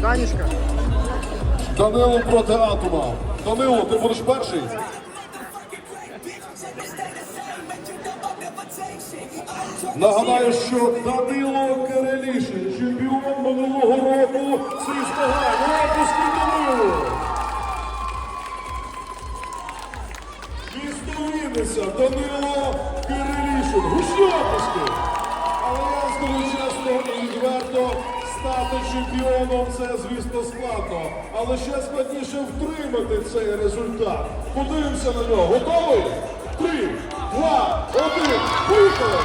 Данішка. Данило проти Атома. Данило, ти будеш перший? Нагадаю, що Данило Кирилішин, чемпіон минулого року Срістога. Випуски Данило! Місто Данило Кирилішин. Гучні оплески! Стати чемпіоном це, звісно, складно. Але ще складніше втримати цей результат. Подивимося на нього. Готовий? Три, два, один, поїхали!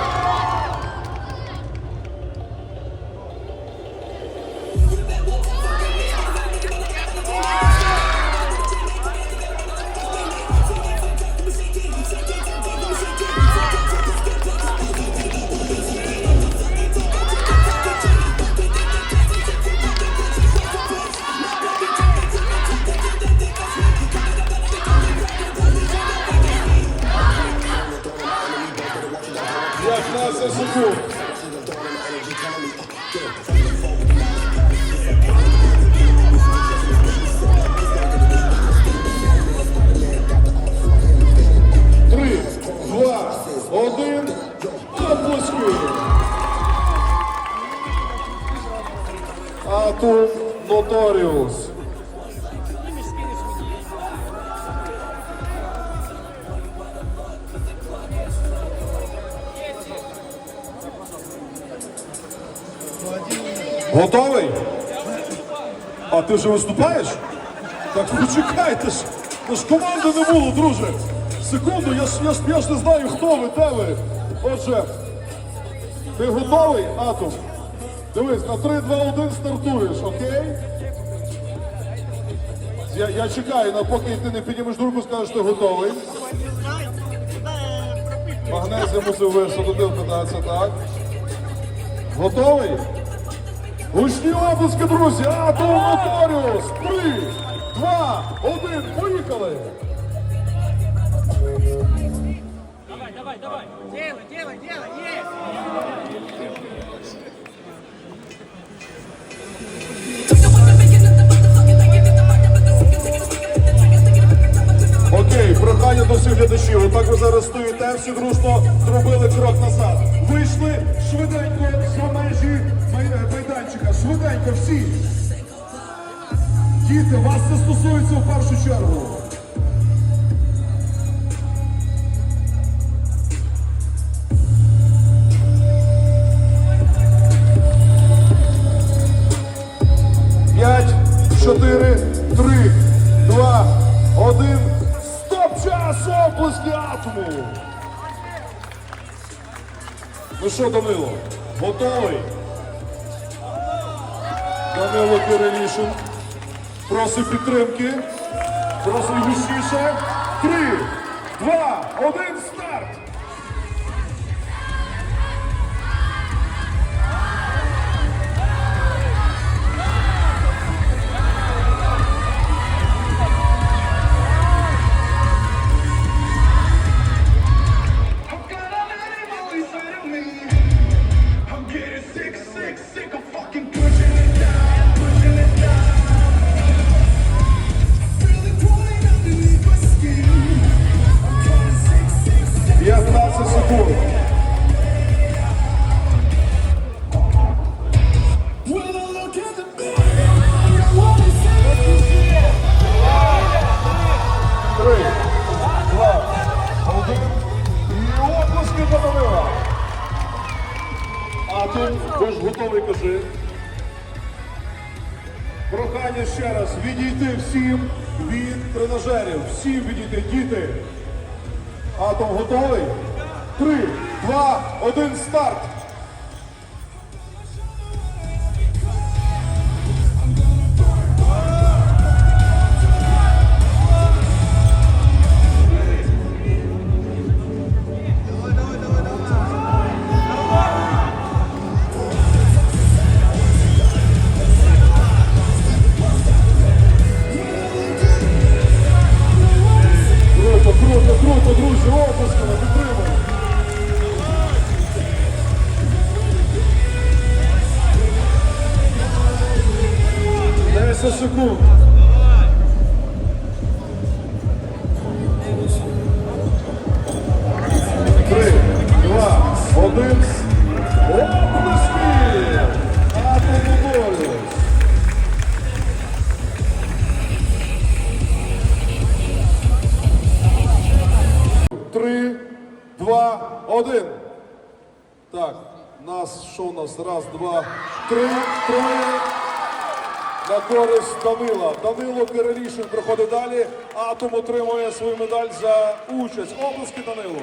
Секунд. Три, два, один. Оплески. Атум Notorious. Готовий? А ти вже виступаєш? Так почекайте ж. Та ж команди не було, друже. Секунду, я ж, я, ж, я ж не знаю, хто ви, де ви. Отже, ти готовий, Атом? Дивись, на 3, 2, 1 стартуєш, окей? Я, я чекаю, на поки ти не піднімеш руку, скажеш, ти готовий. Магнезія мусив висадити, вкататися, так? Готовий? Гучні обласки, друзі! Атом Моторіус! Три, два, один, поїхали! Давай, давай, давай. Делай, делай, делай, есть. Глядачів. Отак ви зараз стоїте, всі дружно зробили крок назад. Вийшли швиденько за межі майданчика. Швиденько всі. Діти, вас це стосується в першу чергу. Ну що, Данило, готовий? Данило Кирилішин. Просить підтримки. Просить гучніше. Три, два, один, старт! Say. Три, два, один. І. Атом, ви ж готовий, кажи. Прохання ще раз відійти всім від тренажерів. Всім відійти, діти. Атом готовий? Три, два, один, старт. 10 секунд. Три, два, один. Оплески! Атлантидоліс. Три, два, один. Так, нас, що у нас? Раз, два, три, три. На користь Данила. Данило Кирилішин проходить далі. Атом отримує свою медаль за участь. Обласки Данилу.